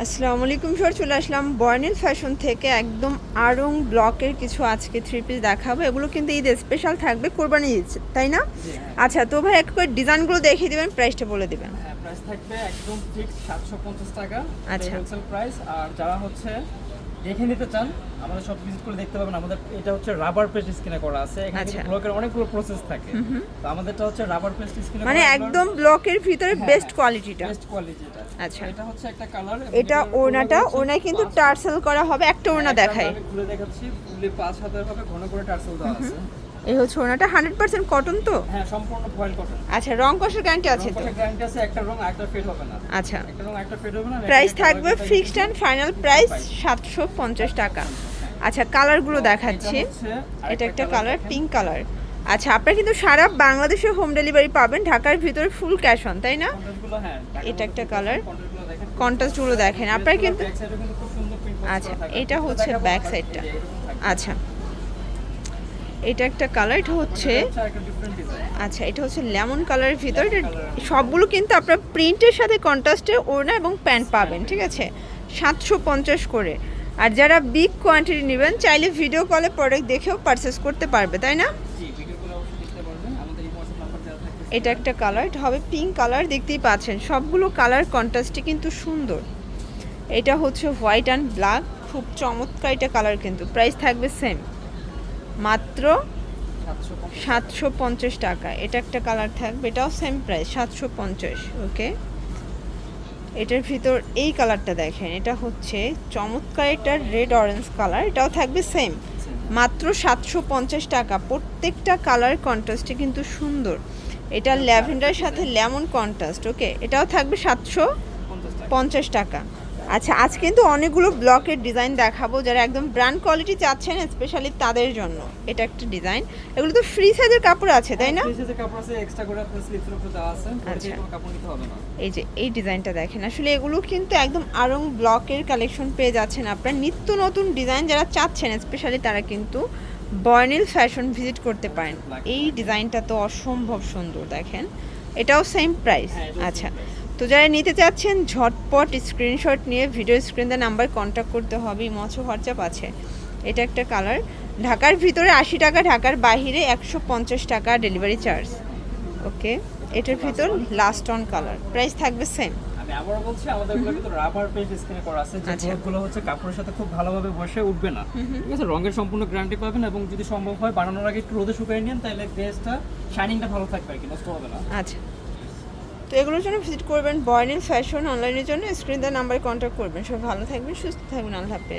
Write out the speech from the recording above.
আসসালামু আলাইকুম স্যার চলে আসলাম বর্নিল ফ্যাশন থেকে একদম আরং ব্লকের কিছু আজকে থ্রি পিস দেখাবো এগুলো কিন্তু ঈদ স্পেশাল থাকবে কোরবানি ঈদ তাই না হ্যাঁ। আচ্ছা তো ভাই একটু করে ডিজাইনগুলো দেখিয়ে দেবেন প্রাইসটা বলে দিবেন হ্যাঁ প্রাইস থাকবে একদম ফিক্স সাতশো পঞ্চাশ টাকা আচ্ছা। হোলসেল প্রাইস আর যারা হচ্ছে দেখে নিতে চান আমাদের সব ভিজিট করে দেখতে পাবেন। আমাদের এটা হচ্ছে রাবার পেস্ট স্কিনে করা আছে। এখানে আচ্ছা। ব্লকের অনেকগুলো প্রসেস থাকে। তো আমাদেরটা হচ্ছে রাবার পেস্ট স্কিনে মানে একদম ব্লকের ভিতরে হ্যাঁ, বেস্ট কোয়ালিটিটা বেস্ট কোয়ালিটিটা আচ্ছা। এটা হচ্ছে একটা কালার এটা ওড়নাটা ওড়নায় কিন্তু টার্সেল করা হবে একটা ওড়না দেখাই। আমি খুলে দেখাচ্ছি। ফুলে পাঁচ হাতের হবে ঘন করে টার্সেল দেওয়া আছে। এই হচ্ছে ওড়নাটা। হান্ড্রেড পার্সেন্ট কটন তো? হ্যাঁ সম্পূর্ণ ফয়েল কটন আচ্ছা রং কষের গ্যারান্টি আছে তো? গ্যারান্টি আছে একটা রং একটা ফেড হবে না। আচ্ছা। একটা রং একটা ফেড হবে না প্রাইস থাকবে ফিক্সড অ্যান্ড ফাইনাল প্রাইস সাতশো পঞ্চাশ টাকা। আচ্ছা কালারগুলো দেখাচ্ছি। এটা একটা কালার পিঙ্ক কালার আচ্ছা আপনারা কিন্তু সারা বাংলাদেশে হোম ডেলিভারি পাবেন ঢাকার ভিতরে ফুল ক্যাশ অন তাই না? হ্যাঁ, এটা একটা কালার কন্ট্রাস্টগুলো দেখেন। আপনারা কিন্তু আচ্ছা, এটা হচ্ছে back side টা। আচ্ছা। এটা একটা কালার এটা হচ্ছে আচ্ছা এটা হচ্ছে লেমন কালারের ভিতর। এটা সবগুলো কিন্তু আপনার প্রিন্টের সাথে কন্ট্রাস্টে ওড়না এবং প্যান্ট পাবেন, ঠিক আছে? সাতশো পঞ্চাশ করে। আর যারা বিগ কোয়ান্টিটি নেবেন, চাইলে ভিডিও কলে প্রোডাক্ট দেখেও পারচেস করতে পারবে, তাই না? এটা একটা কালার এটা হবে পিঙ্ক কালার দেখতেই পাচ্ছেন। সবগুলো কালার কন্ট্রাস্টে কিন্তু সুন্দর। এটা হচ্ছে হোয়াইট অ্যান্ড ব্ল্যাক খুব চমৎকার এটা কালার কিন্তু। প্রাইস থাকবে সেম মাত্র সাতশো পঞ্চাশ। টাকা। এটা একটা কালার থাকবে এটাও সেম প্রাইস সাতশো পঞ্চাশ ওকে এটার ভিতর এই কালারটা দেখেন এটা হচ্ছে চমৎকার একটা রেড অরেঞ্জ কালার এটাও থাকবে সেম মাত্র সাতশো পঞ্চাশ টাকা। প্রত্যেকটা কালার কন্ট্রাস্টে কিন্তু সুন্দর। এটা ল্যাভেন্ডার সাথে লেমন কন্ট্রাস্ট ওকে এটাও থাকবে সাতশো পঞ্চাশ টাকা। আচ্ছা আজ কিন্তু অনেকগুলো ব্লকের ডিজাইন দেখাবো যারা একদম ব্র্যান্ড কোয়ালিটি চাচ্ছেন স্পেশালি তাদের জন্য। এটা একটা ডিজাইন এগুলো তো ফ্রি সাইজের কাপড় আছে তাই না? ওটা আচ্ছা। না। এই যে এই ডিজাইনটা দেখেন। আসলে এগুলো কিন্তু একদম আরং ব্লকের কালেকশন পেয়ে যাচ্ছেন আপনার। নিত্য নতুন ডিজাইন যারা চাচ্ছেন স্পেশালি তারা কিন্তু বর্নিল ফ্যাশন ভিজিট করতে পারেন। এই ডিজাইনটা তো অসম্ভব সুন্দর দেখেন। এটাও সেম প্রাইস হ্যাঁ, আচ্ছা। তো যারা নিতে চাচ্ছেন ঝটপট স্ক্রিনশট নিয়ে ভিডিও স্ক্রিনে নাম্বার কন্ট্যাক্ট করতে হবে। মৎস্য হোয়াটসঅ্যাপ আছে। এটা একটা কালার ঢাকার ভিতরে আশি টাকা ঢাকার বাহিরে একশো পঞ্চাশ টাকা ডেলিভারি চার্জ ওকে এটার ভিতর লাস্ট অন কালার প্রাইস থাকবে সেম আমি আবারও বলছি আমাদেরগুলো কিন্তু রাবার পেস্ট স্কিনে করা আছে। আচ্ছা। হচ্ছে কাপড়ের সাথে খুব ভালোভাবে বসে উঠবে না। ঠিক আছে? রঙের সম্পূর্ণ গ্যারান্টি পাবেন এবং যদি সম্ভব হয় বানানোর আগে একটু রোদে শুকিয়ে নিন তাহলে গ্লেজটা শাইনিংটা ভালো থাকবে আর কি নষ্ট হবে না। আচ্ছা। তো এগুলোর জন্য ভিজিট করবেন বয়নিল ফ্যাশন অনলাইনের জন্য স্ক্রিন দেওয়ার নাম্বারে কন্ট্যাক্ট করবেন। সবাই ভালো থাকবেন, সুস্থ থাকবেন, আল্লাহ হাফেজ।